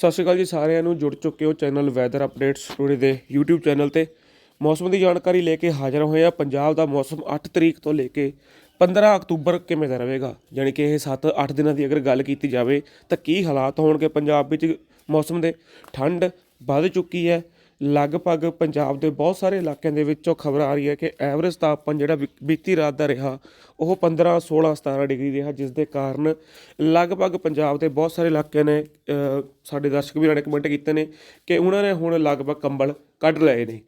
ਸਤਿ ਸ਼੍ਰੀ ਅਕਾਲ ਜੀ ਸਾਰਿਆਂ ਨੂੰ, ਜੁੜ ਚੁੱਕੇ ਹੋ ਚੈਨਲ ਵੈਦਰ ਅਪਡੇਟ ਸਟੋਰੀ ਦੇ YouTube ਚੈਨਲ ਤੇ। ਮੌਸਮ ਦੀ ਜਾਣਕਾਰੀ ਲੈ ਕੇ ਹਾਜ਼ਰ ਹੋਏ ਆ ਪੰਜਾਬ ਦਾ ਮੌਸਮ 8 ਤਰੀਕ ਤੋਂ ਲੈ ਕੇ 15 ਅਕਤੂਬਰ ਕਿਵੇਂ ਦਾ ਰਹੇਗਾ? ਯਾਨੀ ਕਿ ਇਹ 7-8 ਦਿਨਾਂ ਦੀ ਅਗਰ ਗੱਲ ਕੀਤੀ ਜਾਵੇ ਤਾਂ ਕੀ ਹਾਲਾਤ ਹੋਣਗੇ ਪੰਜਾਬ ਵਿੱਚ? ਮੌਸਮ ਦੇ ਠੰਡ ਵੱਧ ਚੁੱਕੀ ਹੈ। ਲਗਭਗ ਪੰਜਾਬ ਦੇ ਬਹੁਤ ਸਾਰੇ ਇਲਾਕਿਆਂ ਦੇ ਵਿੱਚੋਂ ਖਬਰ ਆ ਰਹੀ ਹੈ ਕਿ ਐਵਰੇਜ ਤਾਪਮਾਨ ਜਿਹੜਾ ਬੀ- ਬੀਤੀ ਰਾਤ ਦਾ ਰਿਹਾ, ਉਹ 15 16 17 ਡਿਗਰੀ ਰਿਹਾ, ਜਿਸ ਦੇ ਕਾਰਨ ਲਗਭਗ ਪੰਜਾਬ ਦੇ ਬਹੁਤ ਸਾਰੇ ਇਲਾਕਿਆਂ ਨੇ ਸਾਡੇ ਦਰਸ਼ਕ ਵੀਰਾਂ ਨੇ ਕਮੈਂਟ ਕੀਤੇ ਨੇ ਕਿ ਉਹਨਾਂ ਨੇ ਹੁਣ ਲਗਭਗ ਕੰਬਲ ਕੱਢ ਲਏ ਨੇ।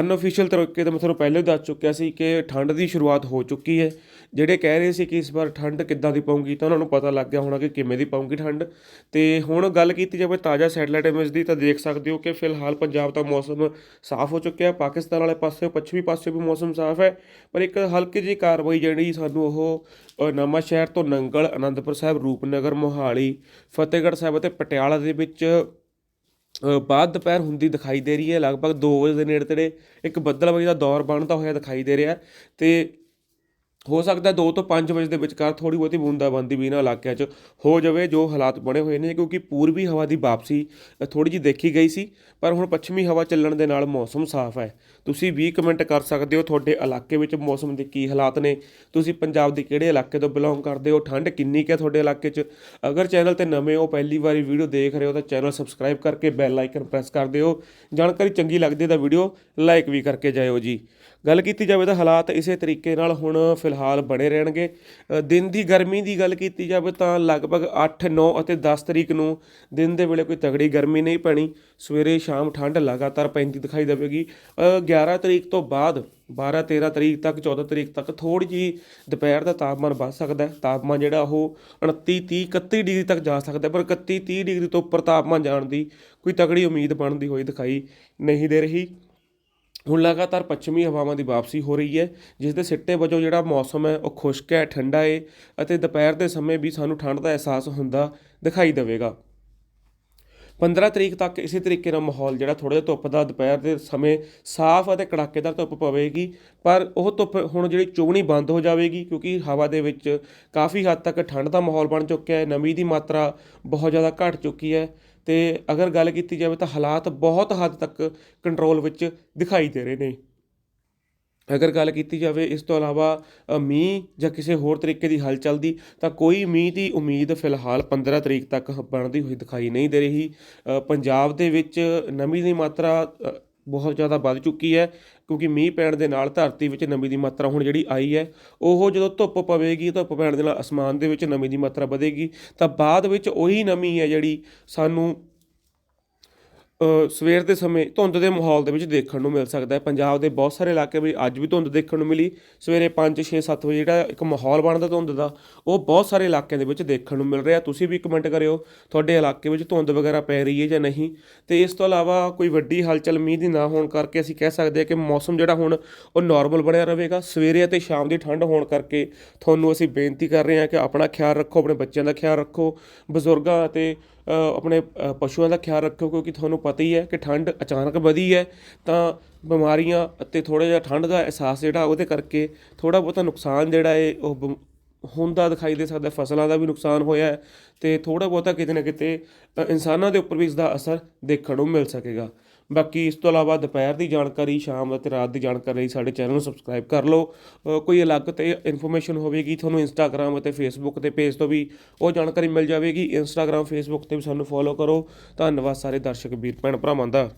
ਅਨਅਫੀਸ਼ੀਅਲ ਤਰੀਕੇ ਤੋਂ ਮੈਂ ਤੁਹਾਨੂੰ ਪਹਿਲਾਂ ਹੀ ਦੱਸ ਚੁੱਕਿਆ ਸੀ ਕਿ ਠੰਡ ਦੀ ਸ਼ੁਰੂਆਤ ਹੋ ਚੁੱਕੀ ਹੈ। ਜਿਹੜੇ ਕਹਿ ਰਹੇ ਸੀ ਕਿ ਇਸ ਵਾਰ ਠੰਡ ਕਿੱਦਾਂ ਦੀ ਪਊਗੀ ਤਾਂ ਉਹਨਾਂ ਨੂੰ ਪਤਾ ਲੱਗ ਗਿਆ ਹੋਣਾ ਕਿ ਕਿਵੇਂ ਦੀ ਪਊਗੀ ਠੰਡ। ਤੇ ਹੁਣ ਗੱਲ ਕੀਤੀ ਜਾਵੇ ਤਾਜ਼ਾ ਸੈਟਲਾਈਟ ਇਮੇਜ ਦੀ ਤਾਂ ਦੇਖ ਸਕਦੇ ਹੋ ਕਿ ਫਿਲਹਾਲ ਪੰਜਾਬ ਦਾ ਮੌਸਮ ਸਾਫ਼ ਹੋ ਚੁੱਕਿਆ ਪਾਕਿਸਤਾਨ ਵਾਲੇ ਪਾਸੇ ਪੱਛਮੀ ਪਾਸੇ ਵੀ ਮੌਸਮ ਸਾਫ਼ ਹੈ। ਪਰ ਇੱਕ ਹਲਕੀ ਜਿਹੀ ਕਾਰਵਾਈ ਜਿਹੜੀ ਸਾਨੂੰ ਉਹ ਅ, ਸ਼ਹਿਰ ਤੋਂ ਨੰਗਲ ਅਨੰਦਪੁਰ ਸਾਹਿਬ ਰੂਪਨਗਰ ਮੋਹਾਲੀ ਫਤਿਹਗੜ੍ਹ ਸਾਹਿਬ ਅਤੇ ਪਟਿਆਲਾ ਦੇ ਵਿੱਚ ਬਾਅਦ ਦੁਪਹਿਰ ਹੁੰਦੀ ਦਿਖਾਈ ਦੇ ਰਹੀ ਹੈ, ਲਗਭਗ 2 ਵਜੇ ਦੇ ਨੇੜੇ ਤੇੜੇ ਇੱਕ ਬੱਦਲਬਾਈ ਦਾ ਦੌਰ ਬਣਦਾ ਹੋਇਆ ਦਿਖਾਈ ਦੇ ਰਿਹਾ ਹੈ ਤੇ ਹੋ ਸਕਦਾ 2 ਤੋਂ 5 ਵਜੇ ਦੇ ਵਿਚਕਾਰ ਥੋੜੀ ਬਹੁਤੀ ਬੂੰਦਾਬਾਂਦੀ ਵੀ ਇਹਨਾਂ ਇਲਾਕਿਆਂ 'ਚ ਹੋ ਜਾਵੇ, ਜੋ ਹਾਲਾਤ ਬਣੇ ਹੋਏ ਨੇ, ਕਿਉਂਕਿ ਪੂਰਬੀ ਹਵਾ ਦੀ ਵਾਪਸੀ ਥੋੜੀ ਜਿਹੀ ਦੇਖੀ ਗਈ ਸੀ, ਪਰ ਹੁਣ ਪੱਛਮੀ ਹਵਾ ਚੱਲਣ ਦੇ ਨਾਲ ਮੌਸਮ ਸਾਫ਼ ਹੈ। ਤੁਸੀਂ ਵੀ ਕਮੈਂਟ ਕਰ ਸਕਦੇ ਹੋ ਤੁਹਾਡੇ ਇਲਾਕੇ ਵਿੱਚ ਮੌਸਮ ਦੇ ਕੀ ਹਾਲਾਤ ਨੇ। ਤੁਸੀਂ ਪੰਜਾਬ ਦੇ ਕਿਹੜੇ ਇਲਾਕੇ ਤੋਂ ਬਿਲੋਂਗ ਕਰਦੇ ਹੋ? ਠੰਡ ਕਿੰਨੀ ਕੁ ਹੈ ਤੁਹਾਡੇ ਇਲਾਕੇ 'ਚ? ਅਗਰ ਚੈਨਲ ਤੇ ਨਵੇਂ ਹੋ, ਪਹਿਲੀ ਵਾਰੀ ਵੀਡੀਓ ਦੇਖ ਰਹੇ ਹੋ, ਤਾਂ ਚੈਨਲ ਸਬਸਕ੍ਰਾਈਬ ਕਰਕੇ ਬੈਲ ਆਈਕਨ ਪ੍ਰੈਸ ਕਰ ਦਿਓ। ਜਾਣਕਾਰੀ ਚੰਗੀ ਲੱਗਦੀ ਤਾਂ ਵੀਡੀਓ ਲਾਈਕ ਵੀ ਕਰਕੇ ਜਾਇਓ ਜੀ। ਗੱਲ ਕੀਤੀ ਜਾਵੇ ਤਾਂ ਹਾਲਾਤ ਇਸੇ ਤਰੀਕੇ ਨਾਲ ਹੁਣ ਫਿਲਹਾਲ ਬਣੇ ਰਹਿਣਗੇ। ਦਿਨ ਦੀ ਗਰਮੀ ਦੀ ਗੱਲ ਕੀਤੀ ਜਾਵੇ ਤਾਂ ਲਗਭਗ 8 9 ਅਤੇ 10 ਤਰੀਕ ਨੂੰ ਦਿਨ ਦੇ ਵੇਲੇ ਕੋਈ ਤਗੜੀ ਗਰਮੀ ਨਹੀਂ ਪੈਣੀ। ਸਵੇਰੇ ਸ਼ਾਮ ਠੰਡ ਲਗਾਤਾਰ ਪੈਂਦੀ ਦਿਖਾਈ ਦੇਵੇਗੀ। ਅ, 11 ਤਰੀਕ ਤੋਂ ਬਾਅਦ 12 13 ਤਰੀਕ ਤੱਕ 14 ਤਰੀਕ ਤੱਕ ਥੋੜੀ ਜੀ ਦੁਪਹਿਰ ਦਾ ਤਾਪਮਾਨ ਵੱਧ ਸਕਦਾ ਹੈ। ਤਾਪਮਾਨ ਜਿਹੜਾ ਉਹ 29 30 31 ਡਿਗਰੀ ਤੱਕ ਜਾ ਸਕਦਾ ਪਰ 31 30 ਡਿਗਰੀ ਤੋਂ ਉੱਪਰ ਤਾਪਮਾਨ ਜਾਣ ਦੀ ਕੋਈ ਤਕੜੀ ਉਮੀਦ ਬਣਦੀ ਹੋਈ ਦਿਖਾਈ ਨਹੀਂ ਦੇ ਰਹੀ। ਹੁਣ ਲਗਾਤਾਰ ਪੱਛਮੀ ਹਵਾਵਾਂ ਦੀ ਵਾਪਸੀ ਹੋ ਰਹੀ ਹੈ, ਜਿਸ ਦੇ ਸਿੱਟੇ ਵਜੋਂ ਜਿਹੜਾ ਮੌਸਮ ਹੈ, ਉਹ ਖੁਸ਼ਕ ਹੈ, ਠੰਡਾ ਹੈ ਅਤੇ ਦੁਪਹਿਰ ਦੇ ਸਮੇਂ ਵੀ ਸਾਨੂੰ ਠੰਡ ਦਾ ਅਹਿਸਾਸ ਹੁੰਦਾ ਦਿਖਾਈ ਦੇਵੇਗਾ। 15 ਤਰੀਕ ਤੱਕ ਇਸੇ ਤਰੀਕੇ ਨਾਲ ਮਾਹੌਲ ਜਿਹੜਾ ਥੋੜਾ ਜਿਹਾ ਧੁੱਪ ਦਾ ਦੁਪਹਿਰ ਦੇ ਸਮੇਂ ਸਾਫ਼ ਅਤੇ ਕੜਾਕੇਦਾਰ ਧੁੱਪ ਪਵੇਗੀ, ਪਰ ਉਹ ਧੁੱਪ ਹੁਣ ਜਿਹੜੀ ਚੁਗਣੀ ਬੰਦ ਹੋ ਜਾਵੇਗੀ, ਕਿਉਂਕਿ ਹਵਾ ਦੇ ਵਿੱਚ ਕਾਫੀ ਹੱਦ ਤੱਕ ਠੰਡ ਦਾ ਮਾਹੌਲ ਬਣ ਚੁੱਕਿਆ ਹੈ, ਨਮੀ ਦੀ ਮਾਤਰਾ ਬਹੁਤ ਜ਼ਿਆਦਾ ਘਟ ਚੁੱਕੀ ਹੈ ਤੇ ਅਗਰ ਗੱਲ ਕੀਤੀ ਜਾਵੇ ਤਾਂ ਹਾਲਾਤ ਬਹੁਤ ਹੱਦ ਤੱਕ ਕੰਟਰੋਲ ਵਿੱਚ ਦਿਖਾਈ ਦੇ ਰਹੇ ਨੇ। ਅਗਰ ਗੱਲ ਕੀਤੀ ਜਾਵੇ ਇਸ ਤੋਂ ਇਲਾਵਾ ਮੀਂਹ ਜਾਂ ਕਿਸੇ ਹੋਰ ਤਰੀਕੇ ਦੀ ਹਲਚਲ ਦੀ, ਤਾਂ ਕੋਈ ਮੀਂਹ ਦੀ ਉਮੀਦ ਫਿਲਹਾਲ 15 ਤਰੀਕ ਤੱਕ ਬਣਦੀ ਹੋਈ ਦਿਖਾਈ ਨਹੀਂ ਦੇ ਰਹੀ। ਪੰਜਾਬ ਦੇ ਵਿੱਚ ਨਮੀ ਦੀ ਮਾਤਰਾ ਬਹੁਤ ਜ਼ਿਆਦਾ ਵੱਧ ਚੁੱਕੀ ਹੈ, ਕਿਉਂਕਿ ਮੀਂਹ ਪੈਣ ਦੇ ਨਾਲ ਧਰਤੀ ਵਿੱਚ ਨਮੀ ਦੀ ਮਾਤਰਾ ਹੁਣ ਜਿਹੜੀ ਆਈ ਹੈ, ਉਹ ਜਦੋਂ ਧੁੱਪ ਪਵੇਗੀ, ਧੁੱਪ ਪੈਣ ਦੇ ਨਾਲ ਅਸਮਾਨ ਦੇ ਵਿੱਚ ਨਮੀ ਦੀ ਮਾਤਰਾ ਵਧੇਗੀ, ਤਾਂ ਬਾਅਦ ਵਿੱਚ ਉਹੀ ਨਮੀ ਹੈ ਜਿਹੜੀ ਸਾਨੂੰ ਸਵੇਰ ਦੇ ਸਮੇਂ ਧੁੰਦ ਦੇ ਮਾਹੌਲ ਦੇ ਵਿੱਚ ਦੇਖਣ ਨੂੰ ਮਿਲ ਸਕਦਾ ਹੈ। ਪੰਜਾਬ ਦੇ ਬਹੁਤ ਸਾਰੇ ਇਲਾਕੇ ਵਿੱਚ ਅੱਜ ਵੀ ਧੁੰਦ ਦੇਖਣ ਨੂੰ ਮਿਲੀ। ਸਵੇਰੇ 5 6 7 ਵਜੇ ਜਿਹੜਾ ਇੱਕ ਮਾਹੌਲ ਬਣਦਾ ਧੁੰਦ ਦਾ, ਉਹ ਬਹੁਤ ਸਾਰੇ ਇਲਾਕਿਆਂ ਦੇ ਵਿੱਚ ਦੇਖਣ ਨੂੰ ਮਿਲ ਰਿਹਾ। ਤੁਸੀਂ ਵੀ ਕਮੈਂਟ ਕਰਿਓ, ਤੁਹਾਡੇ ਇਲਾਕੇ ਵਿੱਚ ਧੁੰਦ ਵਗੈਰਾ ਪੈ ਰਹੀ ਹੈ ਜਾਂ ਨਹੀਂ? ਤੇ ਇਸ ਤੋਂ ਇਲਾਵਾ ਕੋਈ ਵੱਡੀ ਹਲਚਲ ਮੀਂਹ ਦੀ ਨਾ ਹੋਣ ਕਰਕੇ ਅਸੀਂ ਕਹਿ ਸਕਦੇ ਹਾਂ ਕਿ ਮੌਸਮ ਜਿਹੜਾ ਹੁਣ, ਉਹ ਨਾਰਮਲ ਬਣਿਆ ਰਹੇਗਾ। ਸਵੇਰੇ ਅਤੇ ਸ਼ਾਮ ਦੀ ਠੰਡ ਹੋਣ ਕਰਕੇ ਤੁਹਾਨੂੰ ਅਸੀਂ ਬੇਨਤੀ ਕਰ ਰਹੇ ਹਾਂ ਕਿ ਆਪਣਾ ਖਿਆਲ ਰੱਖੋ, ਆਪਣੇ ਬੱਚਿਆਂ ਦਾ ਖਿਆਲ ਰੱਖੋ, ਬਜ਼ੁਰਗਾਂ ਅਤੇ ਆਪਣੇ ਪਸ਼ੂਆਂ ਦਾ ਖਿਆਲ ਰੱਖੋ ਕਿਉਂਕਿ ਤੁਹਾਨੂੰ ਪਤਾ ਹੀ ਹੈ ਕਿ ਠੰਡ ਅਚਾਨਕ ਵਧੀ ਹੈ, ਤਾਂ ਬਿਮਾਰੀਆਂ ਅਤੇ ਥੋੜਾ ਜਿਹਾ ਠੰਡ ਦਾ ਅਹਿਸਾਸ ਜਿਹੜਾ ਉਹਦੇ ਕਰਕੇ ਥੋੜਾ ਬਹੁਤਾ ਨੁਕਸਾਨ ਜਿਹੜਾ ਹੈ, ਉਹ ਬ- ਹੁੰਦਾ ਦਿਖਾਈ ਦੇ ਸਕਦਾ, ਫਸਲਾਂ ਦਾ ਵੀ ਨੁਕਸਾਨ ਹੋਇਆ ਹੈ ਤੇ ਥੋੜਾ ਬਹੁਤਾ ਕਿਤੇ ਨਾ ਕਿਤੇ ਇਨਸਾਨਾਂ ਦੇ ਉੱਪਰ ਵੀ ਇਸ ਦਾ ਅਸਰ ਦੇਖਣ ਨੂੰ ਮਿਲ ਸਕੇਗਾ। ਬਾਕੀ ਇਸ ਤੋਂ ਇਲਾਵਾ ਦੁਪਹਿਰ ਦੀ ਜਾਣਕਾਰੀ, ਸ਼ਾਮ ਅਤੇ ਰਾਤ ਦੀ ਜਾਣਕਾਰੀ ਲਈ ਸਾਡੇ ਚੈਨਲ ਨੂੰ ਸਬਸਕ੍ਰਾਈਬ ਕਰ ਲਓ। ਕੋਈ ਅਲੱਗ ਤੇ ਇਨਫੋਰਮੇਸ਼ਨ ਹੋਵੇਗੀ ਤੁਹਾਨੂੰ ਇੰਸਟਾਗ੍ਰam ਅਤੇ ਫੇਸਬੁੱਕ ਤੇ ਪੇਜ ਤੋਂ ਵੀ ਉਹ ਜਾਣਕਾਰੀ ਮਿਲ ਜਾਵੇਗੀ। ਇੰਸਟਾਗ੍ਰam ਫੇਸਬੁੱਕ ਤੇ ਵੀ ਸਾਨੂੰ ਫੋਲੋ ਕਰੋ। ਧੰਨਵਾਦ ਸਾਰੇ ਦਰਸ਼ਕ, ਵੀਰ, ਭੈਣ ਭਰਾਵਾਂ ਦਾ।